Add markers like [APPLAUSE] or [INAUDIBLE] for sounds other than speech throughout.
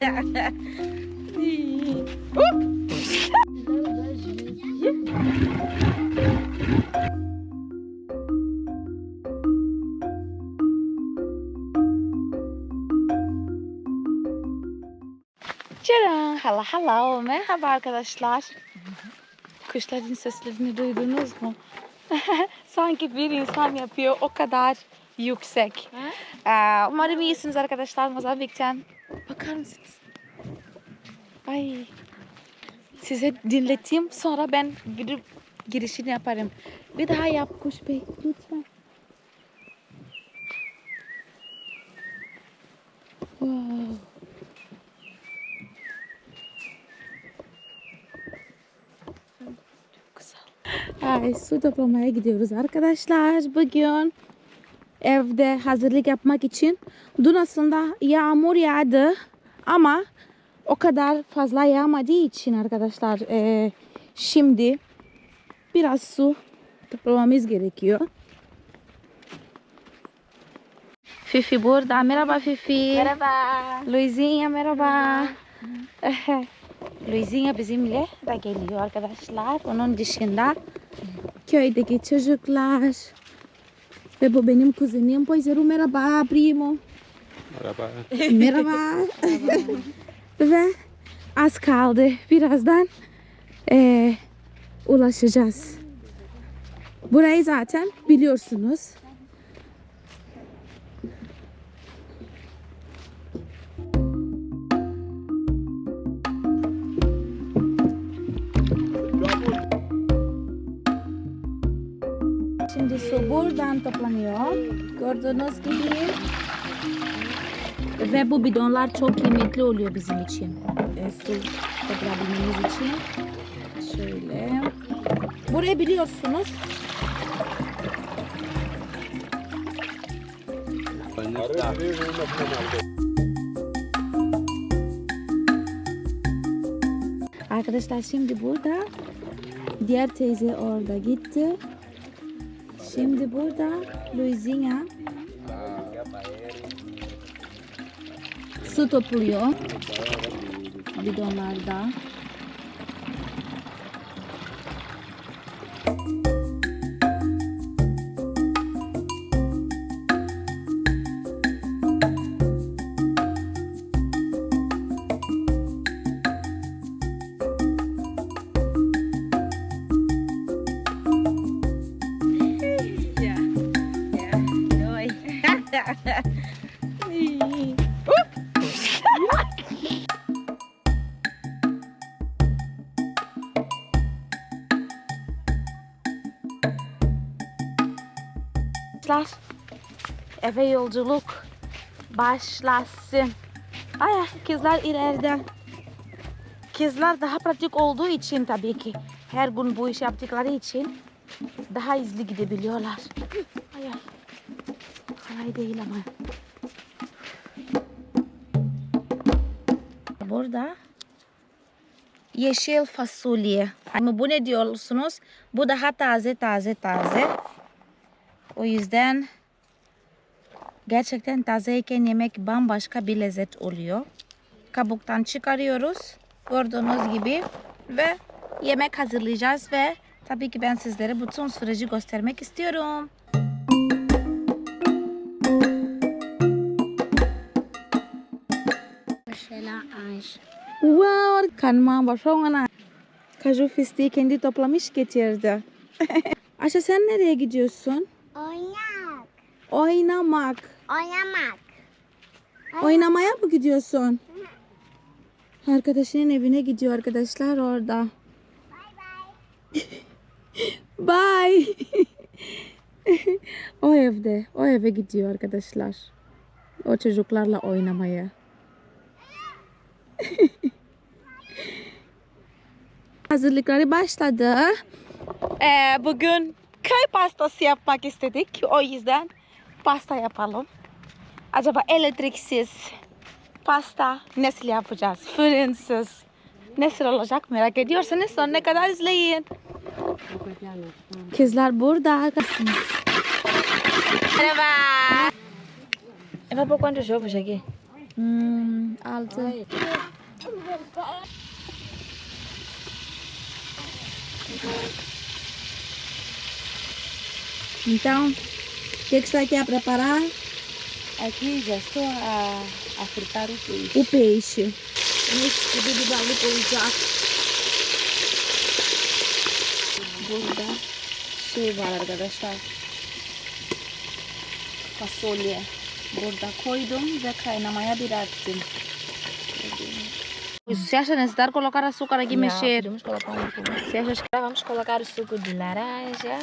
Çara, hala hala, merhaba arkadaşlar. Kuşların seslerini duydunuz mu? [LAUGHS] Sanki bir insan yapıyor o kadar yüksek. Ee, umarım iyisiniz arkadaşlar Mozambik'ten. Bakar mısınız? Ay. Size dinleteyim sonra ben gidip girişini yaparım. Bir daha yap kuş bey lütfen. Wow. Ay, su toplamaya gidiyoruz arkadaşlar. Bugün evde hazırlık yapmak için. Dün aslında yağmur yağdı ama o kadar fazla yağmadığı için arkadaşlar eee, şimdi biraz su toplamamız gerekiyor. Fifi burada. Merhaba Fifi. Merhaba. Luizinha merhaba. [LAUGHS] Luizinha bizimle de geliyor arkadaşlar. Onun dışında köydeki çocuklar. Ve bu benim kuzenim. Poiseru merhaba primo. Merhaba. Merhaba. Ve az kaldı. Birazdan eee, ulaşacağız. Burayı zaten biliyorsunuz. Su buradan toplanıyor. Gördüğünüz gibi. Ve bu bidonlar çok kıymetli oluyor bizim için. E, su toplayabilmemiz için. Şöyle. Burayı biliyorsunuz. Arkadaşlar şimdi burada. Diğer teyze orada gitti. Şimdi burada Luizinha su topluyor bidonlarda. Eve yolculuk başlasın. Ay kızlar ileride. Kızlar daha pratik olduğu için tabii ki her gün bu iş yaptıkları için daha hızlı gidebiliyorlar. Ay ay. Kolay değil ama. Burada yeşil fasulye. Ama bu ne diyorsunuz? Bu daha taze taze taze. O yüzden gerçekten tazeyken yemek bambaşka bir lezzet oluyor. Kabuktan çıkarıyoruz. Gördüğünüz gibi ve yemek hazırlayacağız ve tabii ki ben sizlere bütün süreci göstermek istiyorum. Wow, kanma başona. Kaju fıstığı kendi toplamış getirdi. [LAUGHS] Ayşe sen nereye gidiyorsun? Oynak. Oynamak. Oynamak. Oynamaya mı gidiyorsun? Arkadaşının evine gidiyor arkadaşlar orada. [LAUGHS] Bye. [LAUGHS] o evde, o eve gidiyor arkadaşlar. O çocuklarla oynamaya. [LAUGHS] Hazırlıkları başladı. Ee, bugün köy pastası yapmak istedik. O yüzden pasta yapalım. Acaba elektriksiz pasta nasıl yapacağız? Fırınsız. Nasıl olacak merak ediyorsanız sonuna kadar izleyin. Kızlar burada. Merhaba. E fa por quantos ovos aqui? Hmm, altı. Então, o que, que está aqui a preparar? Aqui já estou a, a fritar o peixe. O peixe. Mis gibi bir balık olacak. Burada şey var arkadaşlar. Fasulye. Burada koydum ve kaynamaya bıraktım. Você acha necessário colocar açúcar aqui e Não, mexer? Podemos colocar um pouco. Você acha que vamos colocar o suco de laranja.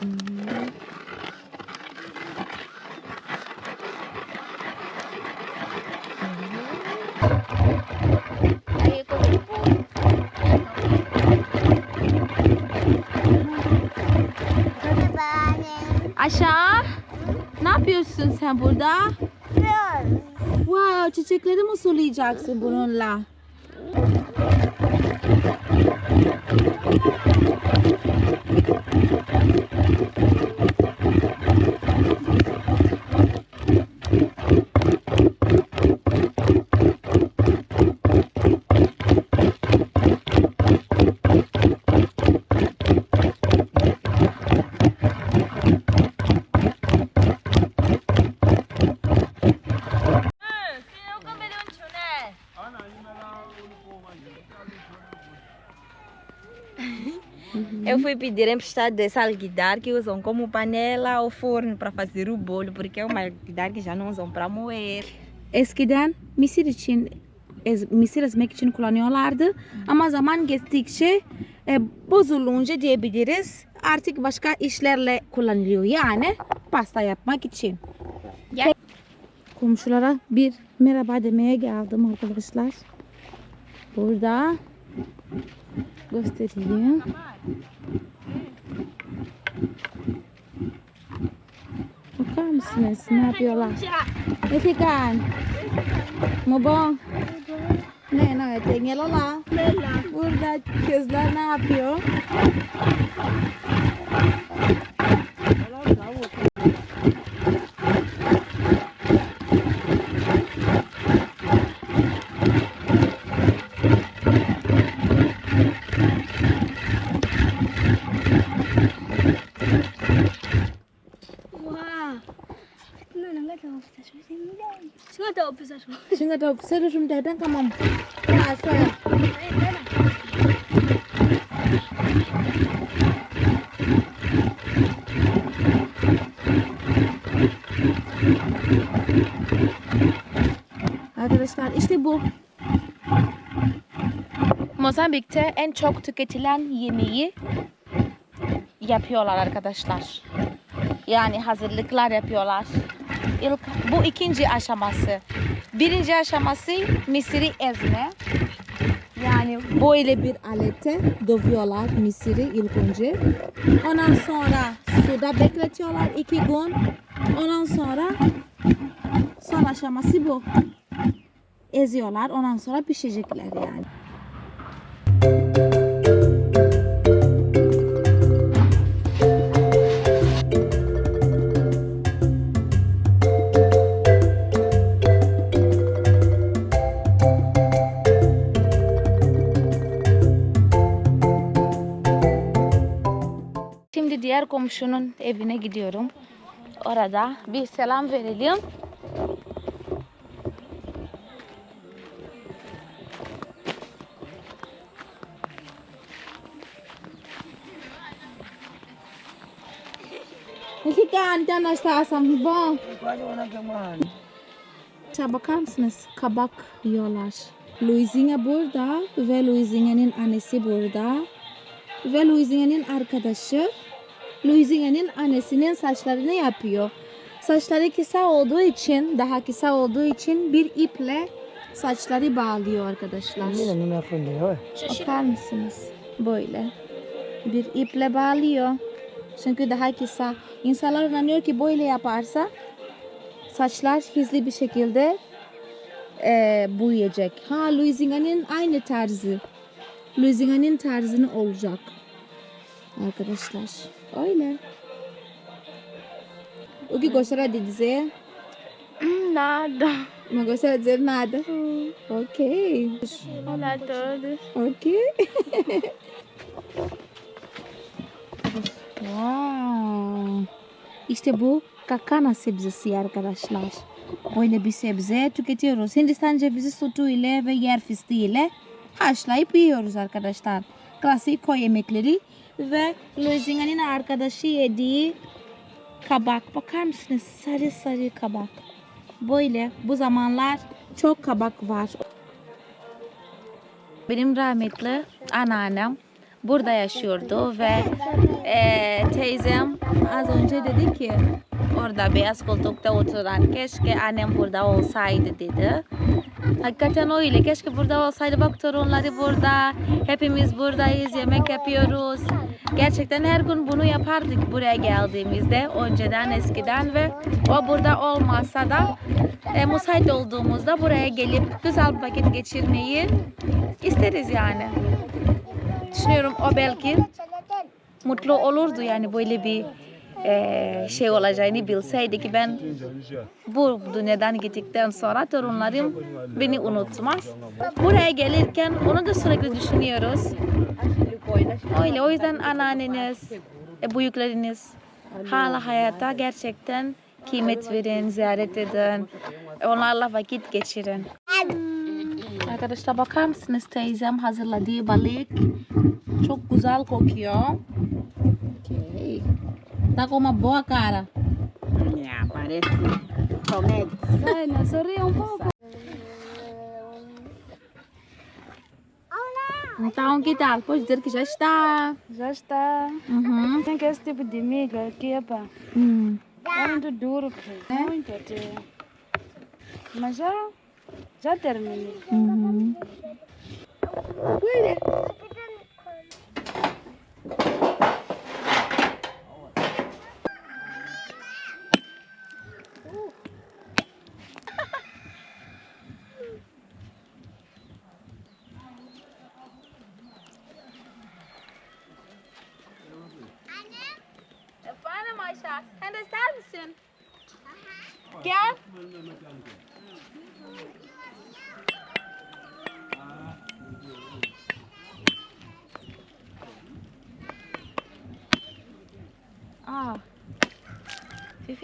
Aí Aşağı. Ne yapıyorsun sen burada? Wow, çiçekleri mi sulayacaksın bununla? Eu fui pedir emprestado desse alguidar que usam como panela ou forno para fazer o bolo, porque é uma alguidar que já não usam para moer. Eskiden misir için misir ezmek için kullanıyorlardı. Ama zaman geçtikçe e, bozulunca diyebiliriz. Artık başka işlerle kullanılıyor. Yani pasta yapmak için. Gel. Komşulara bir merhaba demeye geldim arkadaşlar. Burada göstereyim. Bakar mısınız? Ne yapıyorlar? Etikan. Mo bom? Ne ne tingin la. Burada kızlar ne yapıyor? Şimdi de sarışım deden tamam. Ya şöyle. Arkadaşlar işte bu. Mozambik'te en çok tüketilen yemeği yapıyorlar arkadaşlar. Yani hazırlıklar yapıyorlar. İlk, bu ikinci aşaması. Birinci aşaması misiri ezme. Yani böyle bir alete dövüyorlar misiri ilk önce. Ondan sonra suda bekletiyorlar iki gün. Ondan sonra son aşaması bu. Eziyorlar. Ondan sonra pişecekler yani. Şimdi diğer komşunun evine gidiyorum. Orada bir selam verelim. Hakikaten nasıl bu? Aşağı bakar mısınız? Kabak yiyorlar. Louisinha burada ve Louisinha'nın annesi burada. Ve Louisinha'nın arkadaşı Louisinha'nın annesinin saçlarını yapıyor. Saçları kısa olduğu için, daha kısa olduğu için bir iple saçları bağlıyor arkadaşlar. Bakar mısınız? Böyle. Bir iple bağlıyor. Çünkü daha kısa. İnsanlar inanıyor ki böyle yaparsa saçlar hızlı bir şekilde e, büyüyecek. Ha Louisiana'nın aynı tarzı. Louisiana'nın tarzını olacak. Arkadaşlar. Öyle. O que gostaria de dizer? nada. Não gosta de dizer nada. Ok. Olá a todos. Ok. [LAUGHS] wow. İşte bu kakana sebzesi arkadaşlar. Böyle bir sebze tüketiyoruz. Hindistan cevizi sütü ile ve yer fıstığı ile haşlayıp yiyoruz arkadaşlar. Klasik koy yemekleri ve Louisiana'nın arkadaşı yediği kabak. Bakar mısınız? Sarı sarı kabak. Böyle bu zamanlar çok kabak var. Benim rahmetli anneannem burada yaşıyordu ve eee, teyzem az önce dedi ki orada beyaz koltukta oturan keşke annem burada olsaydı dedi. Hakikaten öyle. Keşke burada olsaydı. Bak torunları burada. Hepimiz buradayız. Yemek yapıyoruz. Gerçekten her gün bunu yapardık buraya geldiğimizde. Önceden eskiden ve o burada olmasa da e, müsait olduğumuzda buraya gelip güzel vakit geçirmeyi isteriz yani. Düşünüyorum o belki mutlu olurdu yani böyle bir e, şey olacağını bilseydi ki ben bu dünyadan gittikten sonra torunlarım beni unutmaz. Buraya gelirken onu da sürekli düşünüyoruz. Öyle o yüzden anneanneniz, e, büyükleriniz hala hayatta gerçekten kıymet verin, ziyaret edin. Onlarla vakit geçirin. Arkadaşlar bakar mısınız teyzem hazırladığı balık. Çok güzel kokuyor. Okay. Tá com uma boa cara. Yeah, parece com egg. Bueno, sorri um pouco. Então, que tal? Pode dizer que já está. Já está. Uhum. Tem que esse tipo de miga aqui, epa. Hum. É muito duro, pô. Muito até. Mas já, já terminei. Uhum. Efendim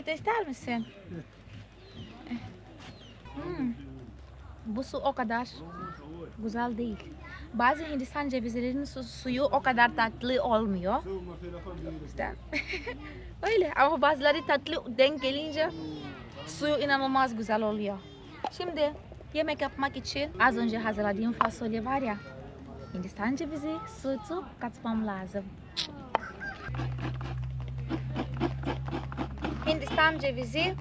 De ister misin? Hmm. Bu su o kadar güzel değil. Bazı Hindistan cevizlerinin su- suyu o kadar tatlı olmuyor. İşte [LAUGHS] öyle ama bazıları tatlı denk gelince suyu inanılmaz güzel oluyor. Şimdi yemek yapmak için az önce hazırladığım fasulye var ya Hindistan cevizi sütü katmam lazım. Hindistan cevizi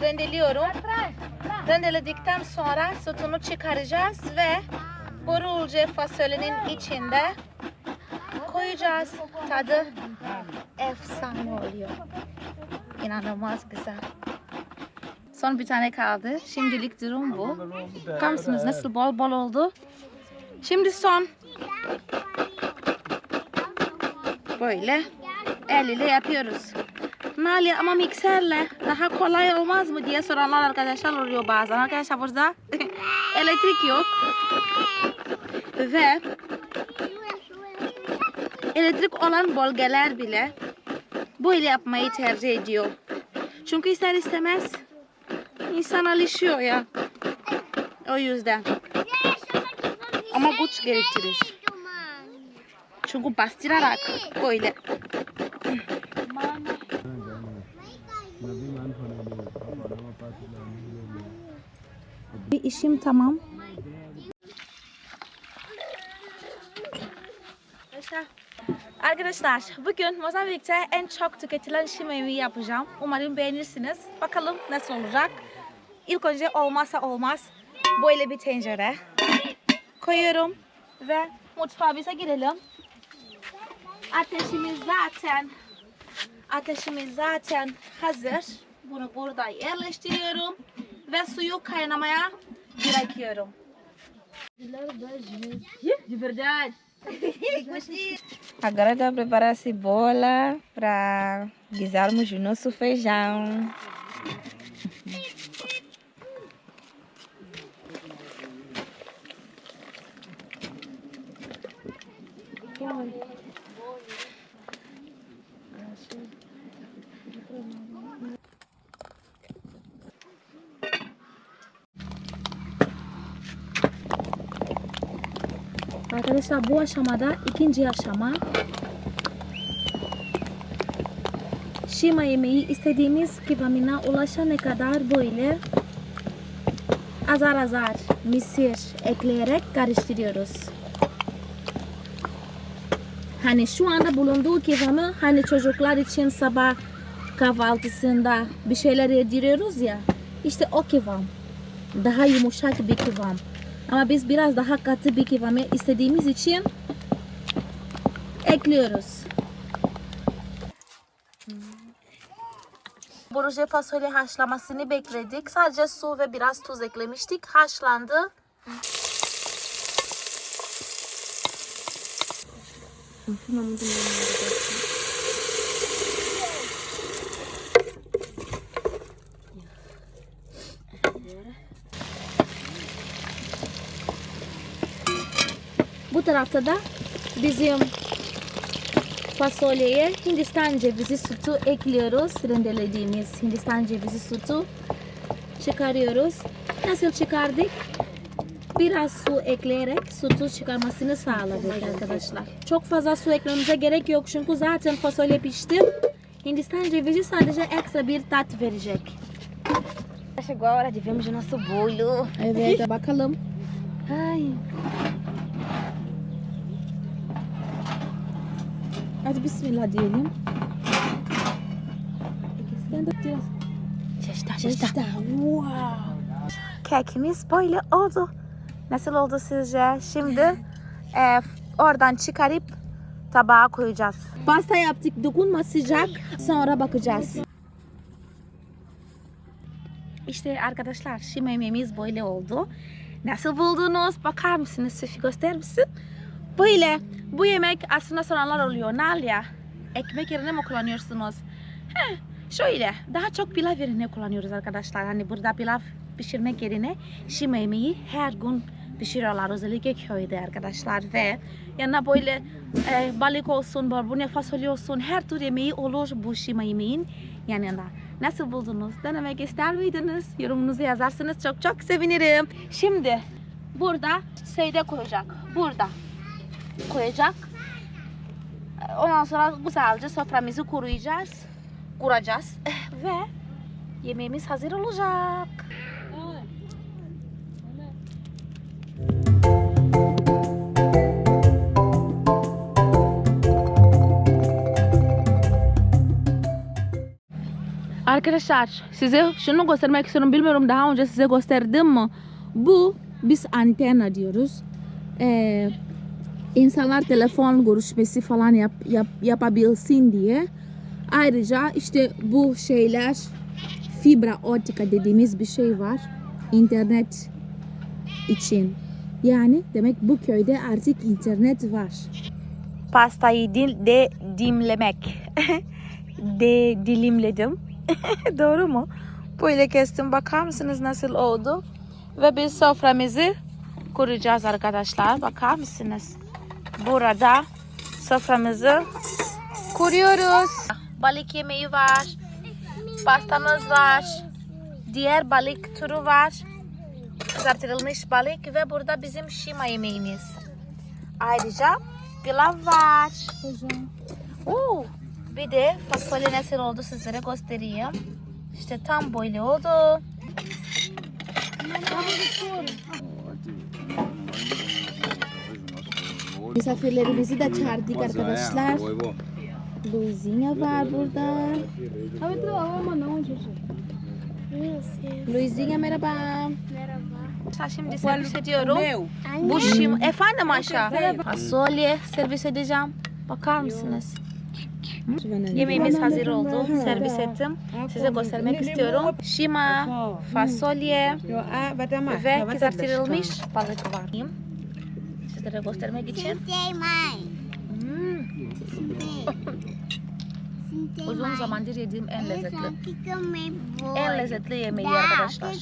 rendeliyorum. Rendeledikten sonra sütünü çıkaracağız ve borulca fasulyenin içinde koyacağız. Tadı efsane oluyor. İnanılmaz güzel. Son bir tane kaldı. Şimdilik durum bu. Bakar mısınız nasıl bol bol oldu? Şimdi son. Böyle el ile yapıyoruz. Nalia ama mikserle daha kolay olmaz mı diye soranlar arkadaşlar oluyor bazen. Arkadaşlar burada [LAUGHS] elektrik yok. Ve elektrik olan bölgeler bile böyle yapmayı tercih ediyor. Çünkü ister istemez insan alışıyor ya. O yüzden. Ama güç gerektirir. Çünkü bastırarak böyle. Bir işim tamam. Arkadaşlar, bugün Mozambik'te en çok tüketilen şim yemeği yapacağım. Umarım beğenirsiniz. Bakalım nasıl olacak. İlk önce olmazsa olmaz böyle bir tencere koyuyorum ve mutfağımıza girelim. Ateşimiz zaten ateşimiz zaten hazır. Bunu burada yerleştiriyorum ve suyu kaynamaya virar que. De verdade. Agora estou a preparar a cebola para guisarmos o nosso feijão. Thank Arkadaşlar bu aşamada ikinci aşama Şima yemeği istediğimiz kıvamına ulaşana kadar böyle azar azar misir ekleyerek karıştırıyoruz. Hani şu anda bulunduğu kıvamı hani çocuklar için sabah kahvaltısında bir şeyler yediriyoruz ya işte o kıvam. Daha yumuşak bir kıvam. Ama biz biraz daha katı bir kıvamı istediğimiz için ekliyoruz. Boruje fasulye haşlamasını bekledik. Sadece su ve biraz tuz eklemiştik. Haşlandı. Bu tarafta da bizim fasulyeye Hindistan cevizi sütü ekliyoruz. Rendelediğimiz Hindistan cevizi sütü çıkarıyoruz. Nasıl çıkardık? Biraz su ekleyerek sütü çıkarmasını sağladık arkadaşlar. Çok fazla su eklememize gerek yok çünkü zaten fasulye pişti. Hindistan cevizi sadece ekstra bir tat verecek. Chegou a hora de vermos o nosso bolo. Evet bakalım. Ai, Hadi bismillah diyelim. Ben de biraz wow. Kekimiz böyle oldu. Nasıl oldu sizce? Şimdi e, oradan çıkarıp tabağa koyacağız. Pasta yaptık, dokunma sıcak. Sonra bakacağız. İşte arkadaşlar şimdi yemeğimiz böyle oldu. Nasıl buldunuz? Bakar mısınız? Sefi gösterir misin? Böyle. Bu yemek aslında soranlar oluyor. Nalia, ekmek yerine mi kullanıyorsunuz? Heh, şöyle. Daha çok pilav yerine kullanıyoruz arkadaşlar. Hani burada pilav pişirmek yerine şime yemeği her gün pişiriyorlar. Özellikle köyde arkadaşlar. Ve yanına böyle e, balık olsun, barbunya fasulye olsun her tür yemeği olur bu şime yemeğin yanında. Nasıl buldunuz? Denemek ister miydiniz? Yorumunuzu yazarsanız çok çok sevinirim. Şimdi burada şeyde koyacak. Burada koyacak. Ondan sonra güzelce soframızı kuruyacağız. Kuracağız. [LAUGHS] Ve yemeğimiz hazır olacak. Arkadaşlar size şunu göstermek istiyorum. Bilmiyorum daha önce size gösterdim mi? Bu biz antena diyoruz. Ee, insanlar telefon görüşmesi falan yap, yap, yapabilsin diye. Ayrıca işte bu şeyler fibra optika dediğimiz bir şey var. İnternet için. Yani demek bu köyde artık internet var. Pastayı dil, de dimlemek. [LAUGHS] de dilimledim. [LAUGHS] Doğru mu? Böyle kestim. Bakar mısınız nasıl oldu? Ve biz soframızı kuracağız arkadaşlar. Bakar mısınız? Burada soframızı kuruyoruz. Balık yemeği var. Pastamız var. Diğer balık türü var. Kızartılmış balık ve burada bizim şima yemeğimiz. Ayrıca pilav var. Oo, bir de fasulye nasıl oldu sizlere göstereyim. İşte tam böyle oldu. Misafirlerimizi de çağırdık arkadaşlar. Luizinha var burada. Luizinha merhaba. Arkadaşlar Şimdi servis ediyorum. Bu şim... Efendim Ayşe. Fasulye servis edeceğim. Bakar mısınız? Yemeğimiz hazır oldu. Servis ettim. Size göstermek istiyorum. Şima, fasulye ve kızartılmış balık var. Sizlere göstermek için. Hmm, uzun zamandır yediğim en lezzetli. En lezzetli yemeği arkadaşlar.